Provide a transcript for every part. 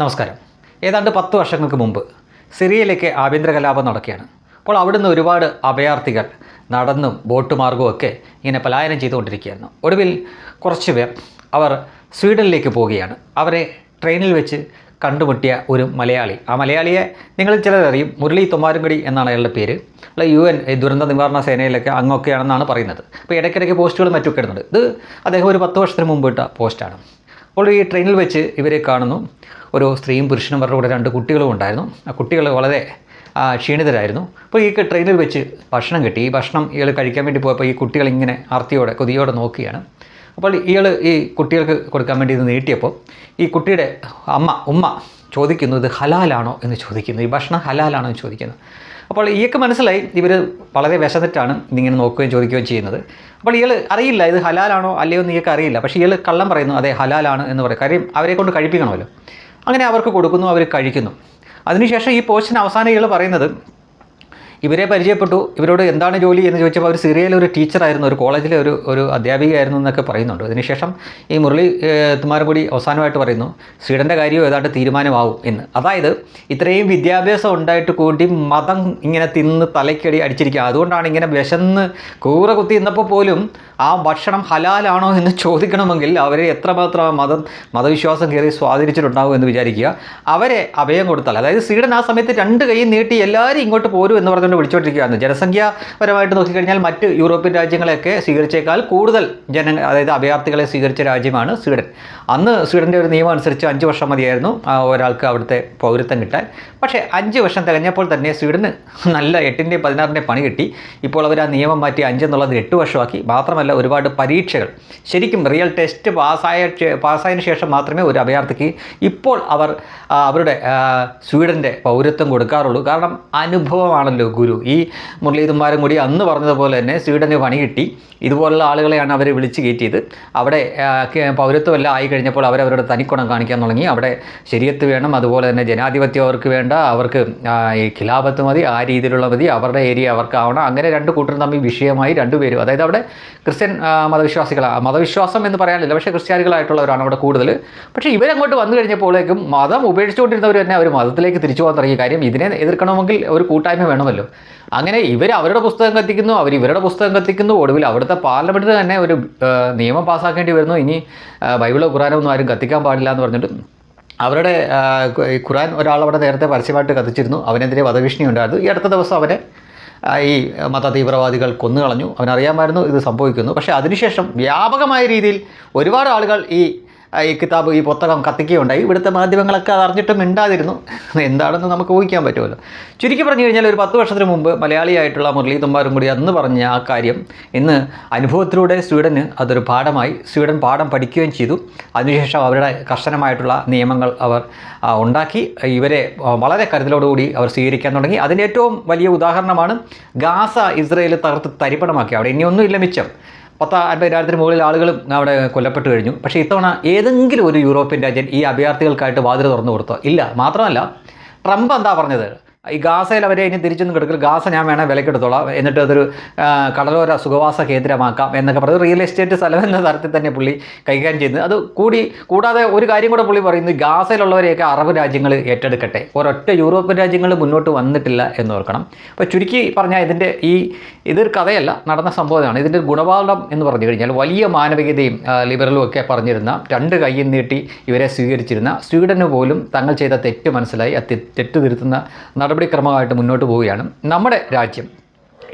നമസ്കാരം. ഏതാണ്ട് പത്ത് വർഷങ്ങൾക്ക് മുമ്പ് സിറിയയിലേക്ക് ആഭ്യന്തര കലാപം നടക്കുകയാണ്. അപ്പോൾ അവിടുന്ന് ഒരുപാട് അഭയാർത്ഥികൾ നടന്നും ബോട്ട് മാർഗവും ഒക്കെ ഇങ്ങനെ പലായനം ചെയ്തുകൊണ്ടിരിക്കുകയായിരുന്നു ഒടുവിൽ കുറച്ച് പേർ അവർ സ്വീഡനിലേക്ക് പോവുകയാണ്. അവരെ ട്രെയിനിൽ വെച്ച് കണ്ടുമുട്ടിയ ഒരു മലയാളി. ആ മലയാളിയെ നിങ്ങൾ ചിലരറിയും മുരളി തൊമ്മാരുംകടി എന്നാണ് അയാളുടെ പേര്. അല്ല യു എൻ ദുരന്ത നിവാരണ സേനയിലൊക്കെ അങ്ങൊക്കെയാണെന്നാണ് പറയുന്നത്. അപ്പോൾ ഇടയ്ക്കിടയ്ക്ക് പോസ്റ്റുകൾ മറ്റൊക്കെ ഇടുന്നുണ്ട്. ഇത് അദ്ദേഹം ഒരു പത്ത് വർഷത്തിന് മുമ്പ് ഇട്ട പോസ്റ്റാണ്. അപ്പോൾ ഈ ട്രെയിനിൽ വെച്ച് ഇവരെ കാണുന്നു. ഒരു സ്ത്രീയും പുരുഷനും അവരുടെ കൂടെ രണ്ട് കുട്ടികളും ഉണ്ടായിരുന്നു. ആ കുട്ടികൾ വളരെ ക്ഷീണിതരായിരുന്നു. അപ്പോൾ ഈ ട്രെയിനിൽ വെച്ച് ഭക്ഷണം കിട്ടി. ഈ ഭക്ഷണം ഇയാൾ കഴിക്കാൻ വേണ്ടി പോയപ്പോൾ ഈ കുട്ടികൾ ഇങ്ങനെ ആർത്തിയോടെ കൊതിയോടെ നോക്കുകയാണ്. അപ്പോൾ ഇയാൾ ഈ കുട്ടികൾക്ക് കൊടുക്കാൻ വേണ്ടി ഇത് നീട്ടിയപ്പോൾ ഈ കുട്ടിയുടെ അമ്മ ഉമ്മ ചോദിക്കുന്നു ഇത് ഹലാലാണോ? എന്ന് ചോദിക്കുന്നു. ഈ ഭക്ഷണം ഹലാലാണോ? എന്ന് ചോദിക്കുന്നു. അപ്പോൾ ഇയാൾക്ക് മനസ്സിലായി ഇവർ വളരെ വിശന്നിട്ടാണ് ഇതിങ്ങനെ നോക്കുകയും ചോദിക്കുകയും ചെയ്യുന്നത്. അപ്പോൾ ഇയാൾ അറിയില്ല ഇത് ഹലാലാണോ? അല്ലയോ എന്ന് ഇയാൾക്ക് അറിയില്ല. പക്ഷേ ഇയാൾ കള്ളം പറയുന്നു അതെ ഹലാലാണ് എന്ന് പറയും. കാര്യം അവരെ കൊണ്ട് കഴിപ്പിക്കണമല്ലോ. അങ്ങനെ അവർക്ക് കൊടുക്കുന്നു അവർ കഴിക്കുന്നു. അതിനുശേഷം ഈ പോസ്റ്റിന് അവസാനം ഇയാൾ പറയുന്നത് ഇവരെ പരിചയപ്പെട്ടു. ഇവരോട് എന്താണ് ജോലി എന്ന് ചോദിച്ചപ്പോൾ അവർ സിറിയയിലെ ഒരു ടീച്ചറായിരുന്നു ഒരു കോളേജിലെ ഒരു ഒരു അധ്യാപികയായിരുന്നു എന്നൊക്കെ പറയുന്നുണ്ട്. അതിനുശേഷം ഈ മുരളി തുമാരും കൂടി അവസാനമായിട്ട് പറയുന്നു സ്വീഡന്റെ കാര്യവും ഏതാണ്ട് തീരുമാനമാവും എന്ന്. അതായത് ഇത്രയും വിദ്യാഭ്യാസം ഉണ്ടായിട്ട് കൂടി മതം ഇങ്ങനെ തിന്ന് തലയ്ക്കടി അടിച്ചിരിക്കുക. അതുകൊണ്ടാണ് ഇങ്ങനെ വിശന്ന് കൂറ കുത്തി ഇന്നപ്പോൾ പോലും ആ ഭക്ഷണം ഹലാലാണോ എന്ന് ചോദിക്കണമെങ്കിൽ അവരെ എത്രമാത്രം മതം മതവിശ്വാസം കയറി സ്വാധീനിച്ചിട്ടുണ്ടാവും എന്ന് വിചാരിക്കുക. അവരെ അഭയം കൊടുത്താൽ അതായത് സ്വീഡൻ ആ സമയത്ത് രണ്ട് കൈ നീട്ടി എല്ലാവരും ഇങ്ങോട്ട് പോരും എന്ന് പറഞ്ഞുകൊണ്ട് വിളിച്ചുകൊണ്ടിരിക്കുകയാണ്. ജനസംഖ്യാപരമായിട്ട് നോക്കിക്കഴിഞ്ഞാൽ മറ്റ് യൂറോപ്യൻ രാജ്യങ്ങളെയൊക്കെ സ്വീകരിച്ചേക്കാൾ കൂടുതൽ ജന അതായത് അഭയാർത്ഥികളെ സ്വീകരിച്ച രാജ്യമാണ് സ്വീഡൻ. അന്ന് സ്വീഡന്റെ ഒരു നിയമം അനുസരിച്ച് അഞ്ച് വർഷം മതിയായിരുന്നു ഒരാൾക്ക് അവിടുത്തെ പൗരത്വം കിട്ടാൻ. പക്ഷേ അഞ്ച് വർഷം തികഞ്ഞപ്പോൾ തന്നെ സ്വീഡന് നല്ല എട്ടിന്റെയും പതിനാറിന്റെയും പണി കിട്ടി. ഇപ്പോൾ അവർ ആ നിയമം മാറ്റി അഞ്ചെന്നുള്ളത് എട്ട് വർഷമാക്കി. മാത്രമല്ല ഒരുപാട് പരീക്ഷകൾ. ശരിക്കും റിയൽ ടെസ്റ്റ് പാസ്സായ പാസ്സായതിനു ശേഷം മാത്രമേ ഒരു അഭയാർത്ഥിക്ക് ഇപ്പോൾ അവർ അവരുടെ സ്വീഡന്റെ പൗരത്വം കൊടുക്കാറുള്ളൂ. കാരണം അനുഭവമാണല്ലോ ഗുരു. ഈ മുരളീധന്മാരും കൂടി അന്ന് പറഞ്ഞതുപോലെ തന്നെ സ്വീഡന് പണി കിട്ടി ഇതുപോലുള്ള ആളുകളെയാണ് അവർ വിളിച്ച് കയറ്റിയത്. അവിടെ പൗരത്വമെല്ലാം ആയി കഴിഞ്ഞപ്പോൾ അവരവരുടെ തനിക്കുണം കാണിക്കാൻ തുടങ്ങി. അവിടെ ശരിയത്ത് വേണം അതുപോലെ തന്നെ ജനാധിപത്യം അവർക്ക് വേണ്ട അവർക്ക് ഈ ഖിലാഫത്ത് മതി ആ രീതിയിലുള്ള മതി അവരുടെ ഏരിയ അവർക്കാവണം. അങ്ങനെ രണ്ട് കൂട്ടരും തമ്മിൽ വിഷയമായി രണ്ടുപേരും അതായത് അവിടെ ക്രിസ്ത്യൻ മതവിശ്വാസികളാണ് മതവിശ്വാസം എന്ന് പറയാനില്ല പക്ഷേ ക്രിസ്ത്യാനികളായിട്ടുള്ളവരാണ് അവിടെ കൂടുതൽ പക്ഷേ ഇവരങ്ങോട്ട് വന്നു കഴിഞ്ഞപ്പോഴേക്കും മതം ഉപേക്ഷിച്ചുകൊണ്ടിരുന്നവർ തന്നെ അവർ മതത്തിലേക്ക് തിരിച്ചു പോകാൻ തുടങ്ങിയ കാര്യം ഇതിനെ എതിർക്കണമെങ്കിൽ ഒരു കൂട്ടായ്മ വേണമല്ലോ. അങ്ങനെ ഇവർ അവരുടെ പുസ്തകം കത്തിക്കുന്നു അവർ ഇവരുടെ പുസ്തകം കത്തിക്കുന്നു. ഒടുവിൽ അവിടുത്തെ പാർലമെന്റിൽ തന്നെ ഒരു നിയമം പാസ്സാക്കേണ്ടി വരുന്നു. ഇനി ബൈബിളോ ഖുറാനോ ഒന്നും ആരും കത്തിക്കാൻ പാടില്ല എന്ന് പറഞ്ഞിട്ട് അവരുടെ ഖുറാൻ ഒരാൾ നേരത്തെ പരസ്യമായിട്ട് കത്തിച്ചിരുന്നു. അവനെതിരെ വധഭീഷണി ഉണ്ടായിരുന്നു. ഈ അടുത്ത ദിവസം അവനെ ഈ മത തീവ്രവാദികൾ കൊന്നുകളഞ്ഞു. അവനറിയാമായിരുന്നു ഇത് സംഭവിക്കുന്നു. പക്ഷേ അതിനുശേഷം വ്യാപകമായ രീതിയിൽ ഒരുപാട് ആളുകൾ ഈ ഈ കിതാബ് ഈ പുസ്തകം കത്തിക്കുകയുണ്ടായി. ഇവിടുത്തെ മാധ്യമങ്ങളൊക്കെ അറിഞ്ഞിട്ടും മിണ്ടാതിരുന്നു. എന്താണെന്ന് നമുക്ക് ഊഹിക്കാൻ പറ്റുമല്ലോ. ചുരുക്കി പറഞ്ഞു കഴിഞ്ഞാൽ ഒരു പത്ത് വർഷത്തിന് മുമ്പ് മലയാളിയായിട്ടുള്ള മുരളി തുമ്പാരും കൂടി അന്ന് പറഞ്ഞ ആ കാര്യം ഇന്ന് അനുഭവത്തിലൂടെ സ്വീഡന് അതൊരു പാഠമായി. സ്വീഡൻ പാഠം പഠിക്കുകയും ചെയ്തു. അതിനുശേഷം അവരുടെ കർശനമായിട്ടുള്ള നിയമങ്ങൾ അവർ ഉണ്ടാക്കി. ഇവരെ വളരെ കരുതലോടുകൂടി അവർ സ്വീകരിക്കാൻ തുടങ്ങി. അതിന്റെ ഏറ്റവും വലിയ ഉദാഹരണമാണ് ഗാസ ഇസ്രയേൽ തകർത്ത് തരിപ്പണമാക്കി. അവിടെ ഇനിയൊന്നുമില്ല മിച്ചം. പത്ത് അൻപതിനായിരത്തിന് മുകളിൽ ആളുകളും അവിടെ കൊല്ലപ്പെട്ട് കഴിഞ്ഞു. പക്ഷേ ഇത്തവണ ഏതെങ്കിലും ഒരു യൂറോപ്യൻ രാജ്യം ഈ അഭയാർത്ഥികൾക്കായിട്ട് വാതിൽ തുറന്നു കൊടുത്തോ? ഇല്ല മാത്രമല്ല ട്രംപ് എന്താ പറഞ്ഞത്? ഈ ഗാസയിൽ അവരെ ഇനി തിരിച്ചൊന്നും കിടക്കില്ല ഗാസ ഞാൻ വേണേൽ വിലക്കെടുത്തോളാം എന്നിട്ട് അതൊരു കടലോര സുഖവാസ കേന്ദ്രമാക്കാം എന്നൊക്കെ പറഞ്ഞ് റിയൽ എസ്റ്റേറ്റ് സ്ഥലം എന്ന തരത്തിൽ തന്നെ പുള്ളി കൈകാര്യം ചെയ്യുന്നത്. അത് കൂടി കൂടാതെ ഒരു കാര്യം കൂടെ പുള്ളി പറയുന്നത് ഗാസയിലുള്ളവരെയൊക്കെ അറബ് രാജ്യങ്ങൾ ഏറ്റെടുക്കട്ടെ. ഒരൊറ്റ യൂറോപ്യൻ രാജ്യങ്ങൾ മുന്നോട്ട് വന്നിട്ടില്ല എന്ന് ഓർക്കണം. അപ്പോൾ ചുരുക്കി പറഞ്ഞാൽ ഇതിന്റെ ഈ ഇതൊരു കഥയല്ല നടന്ന സംഭവമാണ്. ഇതിന്റെ ഗുണപാഠം എന്ന് പറഞ്ഞു കഴിഞ്ഞാൽ വലിയ മാനവികതയും ലിബറലും ഒക്കെ പറഞ്ഞിരുന്ന രണ്ട് കൈയും നീട്ടി ഇവരെ സ്വീകരിച്ചിരുന്ന സ്വീഡന് പോലും തങ്ങൾ ചെയ്ത തെറ്റ് മനസ്സിലായി തെറ്റ് തിരുത്തുന്ന നടപടിക്രമമായിട്ട് മുന്നോട്ട് പോവുകയാണ്. നമ്മുടെ രാജ്യം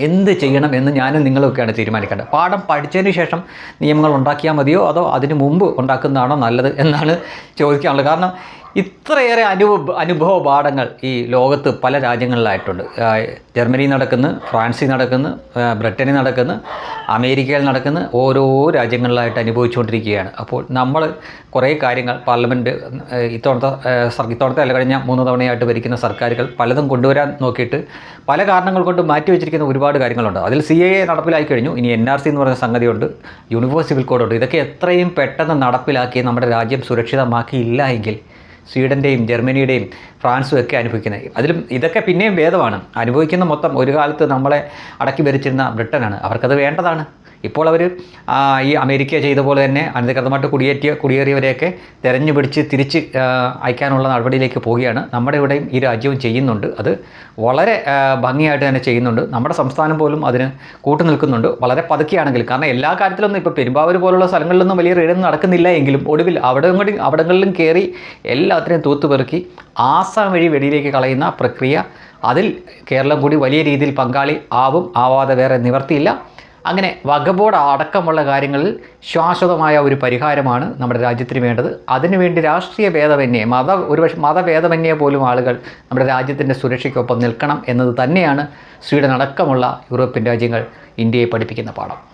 എന്ത് ചെയ്യണം എന്ന് ഞാനും നിങ്ങളൊക്കെയാണ് തീരുമാനിക്കേണ്ടത്. പാഠം പഠിച്ചതിന് ശേഷം നിയമങ്ങൾ ഉണ്ടാക്കിയാൽ മതിയോ? അതോ അതിന് മുമ്പ് ഉണ്ടാക്കുന്നതാണോ നല്ലത് എന്നാണ് ചോദിക്കാനുള്ളത്. കാരണം ഇത്രയേറെ അനുഭവ അനുഭവ പാഠങ്ങൾ ഈ ലോകത്ത് പല രാജ്യങ്ങളിലായിട്ടുണ്ട്. ജർമ്മനി നടക്കുന്നു ഫ്രാൻസിൽ നടക്കുന്നു ബ്രിട്ടനിൽ നടക്കുന്നു അമേരിക്കയിൽ നടക്കുന്ന ഓരോ രാജ്യങ്ങളിലായിട്ട് അനുഭവിച്ചുകൊണ്ടിരിക്കുകയാണ്. അപ്പോൾ നമ്മൾ കുറേ കാര്യങ്ങൾ പാർലമെന്റ് ഇത്തവണത്തെ ഇത്തവണത്തെ അല്ല കഴിഞ്ഞ മൂന്ന് തവണയായിട്ട് ഭരിക്കുന്ന സർക്കാരുകൾ പലതും കൊണ്ടുവരാൻ നോക്കിയിട്ട് പല കാരണങ്ങൾ കൊണ്ട് മാറ്റി വെച്ചിരിക്കുന്ന ഒരുപാട് കാര്യങ്ങളുണ്ട്. അതിൽ സി എ നടപ്പിലാക്കി കഴിഞ്ഞു. ഇനി എൻ ആർ സി എന്ന് പറഞ്ഞ സംഗതിയുണ്ട്. യൂണിവേഴ്സ് സിവിൽ കോഡുണ്ട് ഇതൊക്കെ എത്രയും പെട്ടെന്ന് നടപ്പിലാക്കി നമ്മുടെ രാജ്യം സുരക്ഷിതമാക്കിയില്ല എങ്കിൽ സ്വീഡന്റെയും ജർമ്മനിയുടെയും ഫ്രാൻസും ഒക്കെ അനുഭവിക്കുന്നത്. അതിലും ഇതൊക്കെ പിന്നെയും ഭേദമാണ്. അനുഭവിക്കുന്ന മൊത്തം ഒരു കാലത്ത് നമ്മളെ അടക്കി ഭരിച്ചിരുന്ന ബ്രിട്ടനാണ്. അവർക്കത് വേണ്ടതാണ്. ഇപ്പോൾ അവർ ഈ അമേരിക്ക ചെയ്ത പോലെ തന്നെ അനധികൃതമായിട്ട് കുടിയേറ്റിയ കുടിയേറിയവരെയൊക്കെ തെരഞ്ഞു പിടിച്ച് തിരിച്ച് അയക്കാനുള്ള നടപടിയിലേക്ക് പോവുകയാണ്. നമ്മുടെ ഇവിടെയും ഈ രാജ്യവും ചെയ്യുന്നുണ്ട്. അത് വളരെ ഭംഗിയായിട്ട് തന്നെ ചെയ്യുന്നുണ്ട്. നമ്മുടെ സംസ്ഥാനം പോലും അതിന് കൂട്ടു നിൽക്കുന്നുണ്ട്. വളരെ പതുക്കെയാണെങ്കിൽ കാരണം എല്ലാ കാര്യത്തിലൊന്നും ഇപ്പോൾ പെരുമ്പാവൂർ പോലുള്ള സ്ഥലങ്ങളിലൊന്നും വലിയ റെയ്ഡൊന്നും നടക്കുന്നില്ല എങ്കിലും ഒടുവിൽ അവിടെ അവിടങ്ങളിലും കയറി എല്ലാത്തിനെയും തൂത്തുപെറുക്കി ആസാം വഴി വെടിയിലേക്ക് കളയുന്ന പ്രക്രിയ അതിൽ കേരളം കൂടി വലിയ രീതിയിൽ പങ്കാളി ആവും ആവാതെ വേറെ നിവർത്തിയില്ല. അങ്ങനെ വകബോർഡ് അടക്കമുള്ള കാര്യങ്ങളിൽ ശാശ്വതമായ ഒരു പരിഹാരമാണ് നമ്മുടെ രാജ്യത്തിന് വേണ്ടത്. അതിനുവേണ്ടി രാഷ്ട്രീയ ഭേദമന്യേ മത ഒരുപക്ഷെ മതഭേദമന്യേ പോലും ആളുകൾ നമ്മുടെ രാജ്യത്തിന്റെ സുരക്ഷയ്ക്കൊപ്പം നിൽക്കണം എന്നത് തന്നെയാണ് സ്വീഡൻ അടക്കമുള്ള യൂറോപ്യൻ രാജ്യങ്ങൾ ഇന്ത്യയെ പഠിപ്പിക്കുന്ന പാഠം.